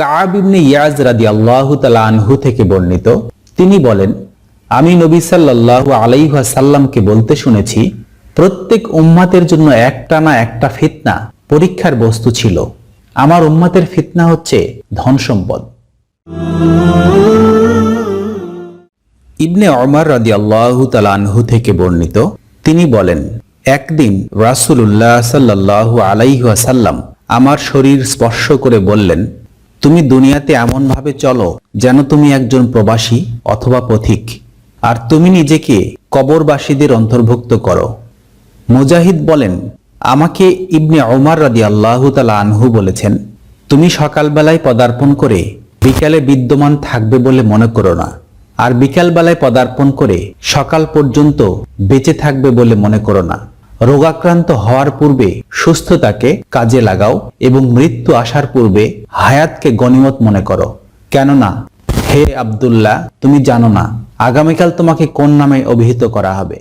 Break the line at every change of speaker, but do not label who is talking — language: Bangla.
ইয়াজ রাদি আল্লাহ আনহু থেকে বর্ণিত, তিনি বলেন, আমি নবী সাল্লাল্লাহু আলাইহা সাল্লামকে বলতে শুনেছি, প্রত্যেক উম্মাতের জন্য একটা না একটা ফিতনা, পরীক্ষার বস্তু ছিল। আমার উম্মাতের ফিতনা হচ্ছে ধন সম্পদ। ইবনে অমর রাদি আল্লাহ তালানহু থেকে বর্ণিত, তিনি বলেন, একদিন রাসুল্লাহ সাল্লাহ আলাইহাসাল্লাম আমার শরীর স্পর্শ করে বললেন তুমি দুনিয়াতে এমনভাবে চলো যেন তুমি একজন প্রবাসী অথবা পথিক। আর তুমি নিজেকে কবরবাসীদের অন্তর্ভুক্ত করো। মুজাহিদ বলেন, আমাকে ইবনে ওমর রাদি আল্লাহ তালা আনহু বলেছেন, তুমি সকালবেলায় পদার্পণ করে বিকালে বিদ্যমান থাকবে বলে মনে করো না। আর বিকালবেলায় পদার্পণ করে সকাল পর্যন্ত বেঁচে থাকবে বলে মনে করো না। রোগাক্রান্ত হওয়ার পূর্বে সুস্থতাকে কাজে লাগাও এবং মৃত্যু আসার পূর্বে হায়াতকে গণিমত মনে করো। কেননা, হে আবদুল্লাহ, তুমি জানো না, আগামীকাল তোমাকে কোন নামে অভিহিত করা হবে।